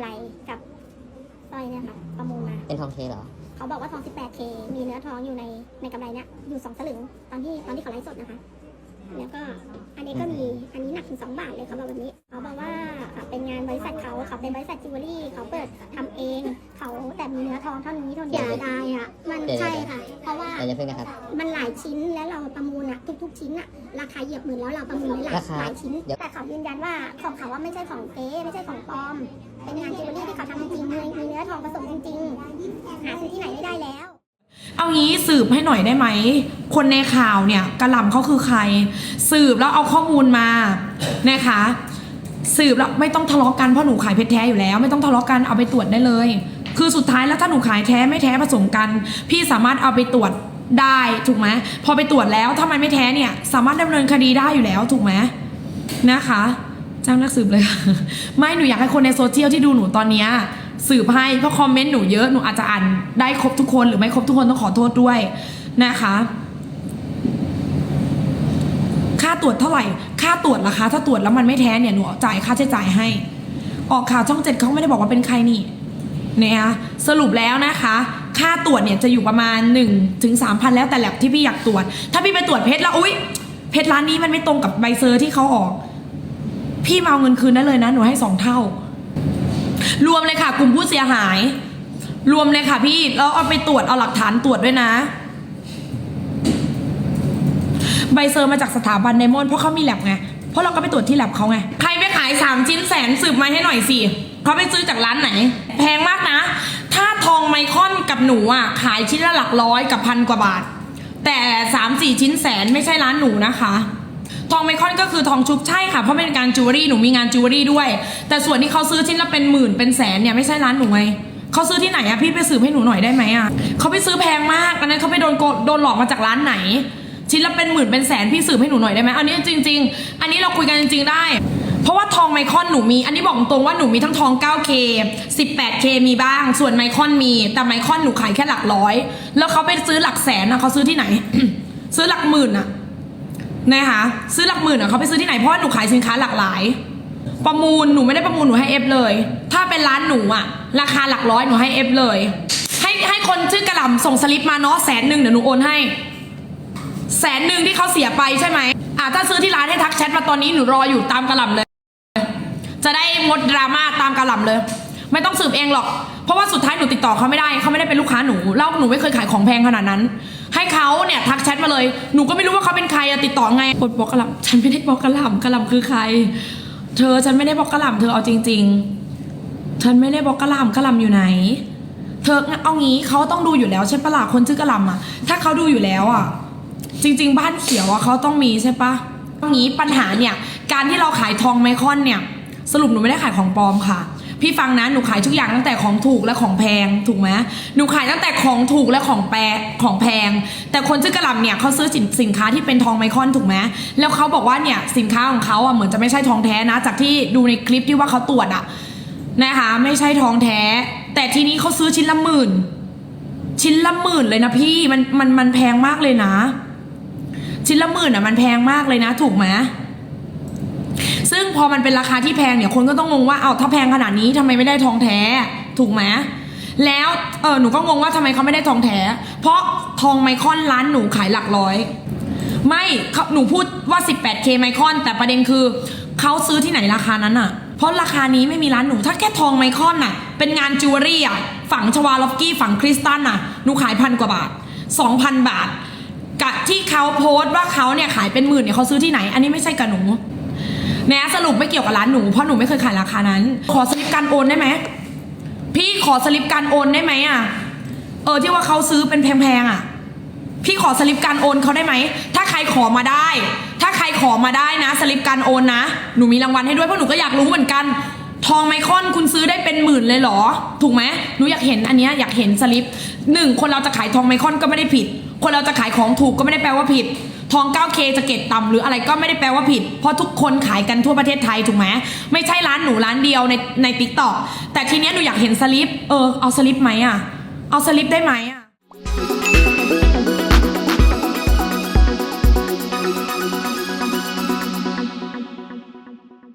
ไรกับสร้อยเนี่ยค่ะประมูลมา เป็นทองเคเหรอ เขาบอกว่าทอง 18K มีเนื้อทองอยู่ในในกำไรเนี่ยอยู่2สลึงตอนที่ตอนที่เขาไลฟ์สดนะคะ แล้วก็อันนี้ก็มีอันนี้หนักถึง2บาทเลยเขาบอกแบบนี้เขาบอกว่าอะเป็น งานบริษัทเขาเขาเป็นบริษัทจิวเวลรี่เขาเปิดทำเอง เขาแต่มีเนื้อทองเท่านี้เท่านี้อย่าได้อะมันเดี๋ยวใช่ค่ะ เพราะว่าเดี๋ยวจะเพิ่งนะครับมันหลายชิ้นแล้วเราประมูลอะทุก ๆ ชิ้นอะราคาเหยียบหมื่นแล้วเราประมูลไว้หลายราคาหลายชิ้นเดี๋ยวแต่เขายืนยันว่าของเขาว่าไม่ใช่ของเก๊ไม่ใช่ของปลอม เป็นงานจิวเวลรี่ที่เขาทำจริงๆมีมีเนื้อทองผสมจริงๆหาซื้อที่ไหนไม่ได้แล้วเอางี้สืบให้หน่อยได้ไหม คนในข่าวเนี่ยกระหล่ำเขาคือใคร สืบแล้วเอาข้อมูลมานะคะ สืบแล้วไม่ต้องทะเลาะกันเพราะหนูขายเพชรแท้อยู่แล้ว ไม่ต้องทะเลาะกันเอาไปตรวจได้เลย คือสุดท้ายแล้วถ้าหนูขายแท้ไม่แท้ผสมกัน พี่สามารถเอาไปตรวจได้ถูกไหมพอไปตรวจแล้วถ้ามันไม่แท้เนี่ยสามารถดำเนินคดีได้อยู่แล้วถูกไหมนะคะจ้างนักสืบเลยค่ะไม่หนูอยากให้คนในโซเชียลที่ดูหนูตอนเนี้สืบให้เพราะคอมเมนต์หนูเยอะหนูอาจจะอ่านได้ครบทุกคนหรือไม่ครบทุกคนต้องขอโทษด้วยนะคะาตรวจเท่าไหร่ ค่าตรวจราคาถ้าตรวจแล้วมันไม่แท้เนี่ยหนูจ่ายค่าใช้จ่ายให้ ออกข่าวช่องเจ็ดเขาไม่ได้บอกว่าเป็นใครนี่เนะคะสรุปแล้วนะคะ ค่าตรวจเนี่ยจะอยู่ประมาณ1นถึงสามพันแล้วแต่แลบที่พี่อยากตรวจ ถ้าพี่ไปตรวจเพชรแล้วอุ้ยเพชรร้านนี้มันไม่ตรงกับใบเซอร์ที่เขาออก พี่มาเอาเงินคืนได้เลยนะหนูให้สองเท่า รวมเลยค่ะ กลุ่มผู้เสียหาย รวมเลยค่ะพี่แล้วเอาไปตรวจเอาหลักฐานตรวจด้วยนะ ใบเซอร์มาจากสถาบันไดมอนด์เพราะเขามีแลบไง เพราะเราก็ไปตรวจที่แลบเขาไง ใครไปขายสามชิ้นแสนสืบมาให้หน่อยสิเขาไปซื้อจากร้านไหน แพงมากนะ ถ้าทองไมคอนกับหนูอะขายชิ้นละหลักร้อยกับพันกว่าบาท แต่สามสี่ชิ้นแสนไม่ใช่ร้านหนูนะคะทองไมคอนก็คือทองชุบใช่ค่ะเพราะเป็นการจิวเวลรี่หนูมีงานจิวเวลรี่ด้วย แต่ส่วนที่เขาซื้อชิ้นละเป็นหมื่นเป็นแสนเนี่ยไม่ใช่ร้านหนูไงเขาซื้อที่ไหนอะพี่ไปสืบให้หนูหน่อยได้ไหมอะเขาไปซื้อแพงมากอันนั้นเขาไปโดนโกโดนหลอกมาจากร้านไหน ชิ้นละเป็นหมื่นเป็นแสนพี่สืบให้หนูหน่อยได้ไหมอันนี้จริง ๆ อันนี้เราคุยกันจริง ๆได้ เพราะว่าทองไมคอนหนูมี อันนี้บอกตรงว่าหนูมีทั้งทอง 9K 18K มีบ้าง ส่วนไมคอนมี แต่ไมคอนหนูขายแค่หลักร้อย แล้วเขาไปซื้อหลักแสนนะเขาซื้อที่ไหน ซื้อหลักหมื่นอะนะคะซื้อหลักหมื่นอะเขาไปซื้อที่ไหนเพราะว่าหนูขายสินค้าหลากหลาย ประมูลหนูไม่ได้ประมูลหนูให้เอฟเลย ถ้าเป็นร้านหนูอะราคาหลักร้อยหนูให้เอฟเลย ให้ให้คนชื่อกระหล่ำส่งสลิปมาเนาะแสนหนึ่งเดี๋ยวหนูโอนให้ แสนหนึ่งที่เขาเสียไปใช่ไหมอะถ้าซื้อที่ร้านให้ทักแชทมาตอนนี้หนูรออยู่ตามกระหล่ำเลย จะได้งดดราม่าตามกระหล่ำเลย ไม่ต้องสืบเองหรอก เพราะว่าสุดท้ายหนูติดต่อเขาไม่ได้เขาไม่ได้เป็นลูกค้าหนูแล้วหนูไม่เคยขายของแพงขนาดนั้น ให้เขาเนี่ยทักแชทมาเลยหนูก็ไม่รู้ว่าเขาเป็นใครอะติดต่อไงกดบอกกระหล่ำฉันไม่ได้บอกกระหล่ำกระหล่ำคือใคร เธอฉันไม่ได้บอกกระหล่ำเธอเอาจริง ๆ ฉันไม่ได้บอกกระหล่ำกระหล่ำอยู่ไหนเธอเอางี้เขาต้องดูอยู่แล้วใช่ปะล่ะคนชื่อกระหล่ำอะถ้าเขาดูอยู่แล้วอะ จริง ๆ บ้านเขียวอะเขาต้องมีใช่ปะเอางี้ปัญหาเนี่ย การที่เราขายทองไมคอนเนี่ย สรุปหนูไม่ได้ขายของปลอมค่ะ พี่ฟังนะหนูขายทุกอย่างตั้งแต่ของถูกและของแพงถูกไหมหนูขายตั้งแต่ของถูกและของแปรของแพง แต่คนชื่อกระหล่ำเนี่ยเขาซื้อสินสินค้าที่เป็นทองไมคอนถูกไหมแล้วเขาบอกว่าเนี่ยสินค้าของเขาอะเหมือนจะไม่ใช่ทองแท้นะ จากที่ดูในคลิปที่ว่าเขาตรวจอะนะคะ ไม่ใช่ทองแท้ แต่ทีนี้เขาซื้อชิ้นละหมื่น ชิ้นละหมื่นเลยนะพี่มันมันมันแพงมากเลยนะ ชิ้นละหมื่นอะมันแพงมากเลยนะ ถูกไหมซึ่งพอมันเป็นราคาที่แพงเนี่ยคนก็ต้องงงว่าเอาถ้าแพงขนาดนี้ทำไมไม่ได้ทองแท้ ถูกไหมแล้วเออหนูก็งงว่าทำไมเขาไม่ได้ทองแท้ เพราะทองไมคอนร้านหนูขายหลักร้อย ไม่หนูพูดว่า 18K ไมคอน แต่ประเด็นคือเขาซื้อที่ไหนราคานั้นอะเพราะราคานี้ไม่มีร้านหนูถ้าแค่ทองไมคอนน่ะ เป็นงานจิวเวลรี่อะฝังชวาลอฟกี้ฝังคริสตัลน่ะหนูขายพันกว่าบาท 2,000 บาท กับที่เขาโพสต์ว่าเขาเนี่ยขายเป็นหมื่นเนี่ยเขาซื้อที่ไหน อันนี้ไม่ใช่กับหนูแนะสรุปไม่เกี่ยวกับร้านหนูเพราะหนูไม่เคยขายราคานั้น ขอสลิปการโอนได้ไหมพี่ขอสลิปการโอนได้ไหมอะเออที่ว่าเขาซื้อเป็นแพงๆอะ พี่ขอสลิปการโอนเขาได้ไหมถ้าใครขอมาได้ ถ้าใครขอมาได้นะสลิปการโอนนะหนูมีรางวัลให้ด้วยเพราะหนูก็อยากรู้เหมือนกัน ทองไมคอนคุณซื้อได้เป็นหมื่นเลยเหรอ ถูกไหมหนูอยากเห็นอันนี้อยากเห็นสลิปหนึ่งคนเราจะขายทองไมคอนก็ไม่ได้ผิด คนเราจะขายของถูกก็ไม่ได้แปลว่าผิด ทอง 9K จะเก็ตต่ำหรืออะไรก็ไม่ได้แปลว่าผิด เพราะทุกคนขายกันทั่วประเทศไทยถูกไหมไม่ใช่ร้านหนูร้านเดียวในในติ๊กต็อกแต่ทีเนี้ยหนูอยากเห็นสลิปเออเอาสลิปไหมอะเอาสลิปได้ไหมอะ